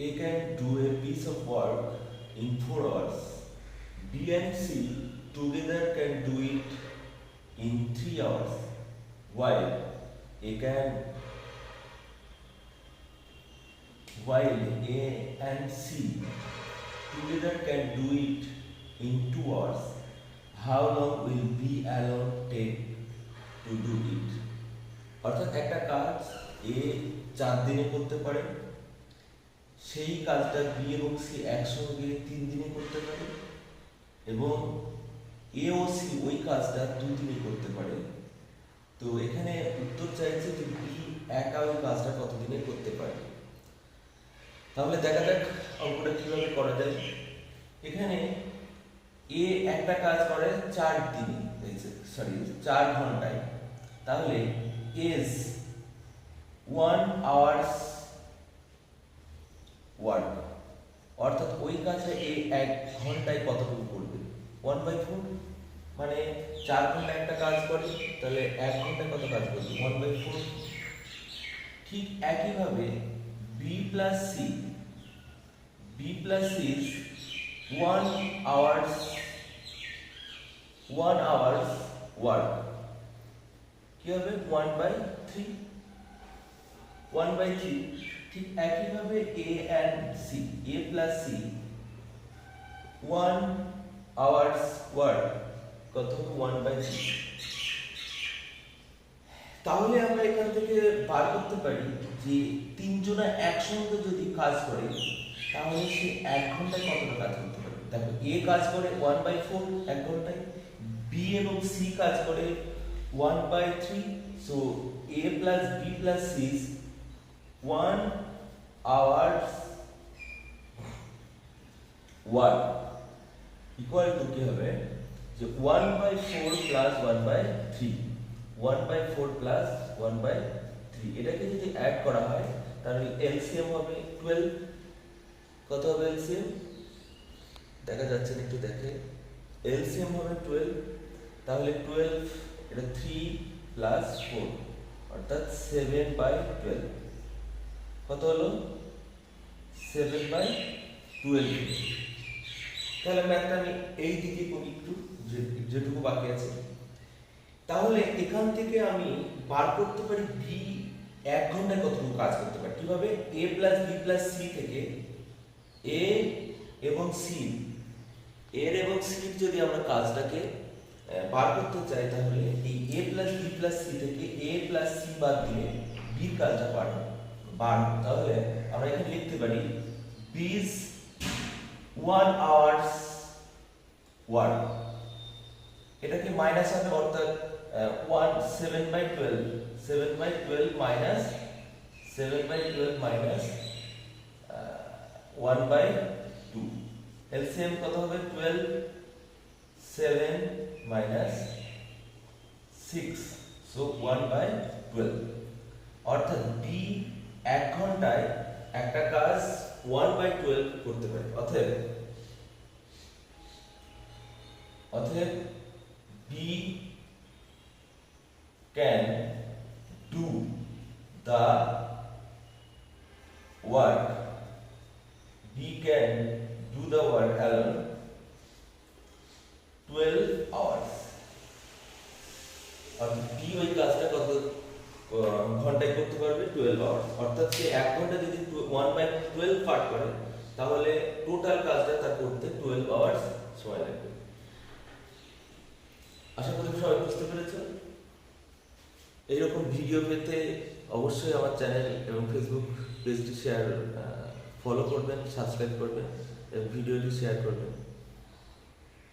A can do a piece of work in 4 hours. B and C together can do it in 3 hours. While A can while A and C together can do it in 2 hours. How long will B alone take to do it? অর্থাৎ একটা কাজ এ চার দিনে করতে পারে সেই কাজটা B এবং সি একসঙ্গে তিন দিনে করতে পারে এবং এ ও সি ওই কাজটা দুদিনে করতে পারে। তো এখানে উত্তর চাইছে যে বি একা ওই কাজটা কতদিনে করতে পারে। তাহলে দেখা যাক অঙ্কটা কীভাবে করা যায়। এখানে এ একটা কাজ করে চার দিনে সরি চার ঘন্টায়। তাহলে is ওয়ান আওয়ার্স ওয়ার্ক অর্থাৎ ওই কাজে এই এক ঘন্টায় কতটুকু করবে ওয়ান বাই ফোর মানে চার ঘণ্টা একটা কাজ করে, তাহলে এক ঘন্টায় কত কাজ করবে? ওয়ান বাই ফোর ঠিক একইভাবে B plus C B plus C one hours one hours work কি হবে? One by three one by three ঠিক একইভাবে A and C A plus C one hours work কত ওয়ান বাই থ্রি তাহলে আমরা এখান থেকে বার করতে পারি যে তিনজনা একসঙ্গে যদি কাজ করে, তাহলে সে এক ঘন্টায় কতটা কাজ করতে পারে? দেখো এ কাজ করে ওয়ান বাই ফোর এক ঘন্টায় বি এবং সি কাজ করে one by three so A plus B plus C one hours one equal to কি হবে? যে one by four plus one by three one by four plus one by three এটাকে যদি অ্যাড করা হয়, তাহলে এলসিএম হবে টুয়েলভ কত হবে এলসিএম দেখা যাচ্ছে না, একটু দেখে। এলসিএম হবে টুয়েলভ তাহলে টুয়েলভ এটা থ্রি প্লাস ফোর অর্থাৎ সেভেন বাই টুয়েলভ কত হলো? সেভেন বাই টুয়েলভ তাহলে ম্যাথটা আমি এই দিকে করি একটু যেটুকু বাকি আছে। তাহলে এখান থেকে আমি বার করতে পারি বি এক ঘন্টায় কতটুকু কাজ করতে পারি? কীভাবে? A plus B plus C থেকে এ এবং সি এর এবং সির যদি আমরা কাজটাকে বার করতে চাই, তাহলে এই A plus B plus C থেকে এ প্লাস সি বাদ দিয়ে বির কাজটা বার বার তাহলে আমরা এখানে লিখতে পারি বিজ ওয়ান আওয়ার্স ওয়ার্ক এটাকে মাইনাস হবে, অর্থাৎ one seven by twelve seven by twelve minus seven by twelve minus one by two LCM কত হবে? Twelve seven minus six so one by twelve অর্থাৎ বি এক ঘন্টায় একটা কাজ ওয়ান বাই টুয়েলভ করতে পারি। অতএব অতএব B can do the work B can do the work alone twelve hours অর্থাৎ বি ওই কাজটা কত আহ, ঘন্টায় করতে পারবে টুয়েলভ আওয়ার্স অর্থাৎ সে এক ঘণ্টা যদি ওয়ান বাই টুয়েলভ পার্ট করে, তাহলে টোটাল কাজটা তার করতে টুয়েলভ আওয়ার্স সময় লাগবে। আশা করি সবাই বুঝতে পেরেছ এইরকম ভিডিও পেতে অবশ্যই আমার চ্যানেল এবং ফেসবুক পেজটি শেয়ার ফলো করবেন সাবস্ক্রাইব করবেন ভিডিওটি শেয়ার করবেন।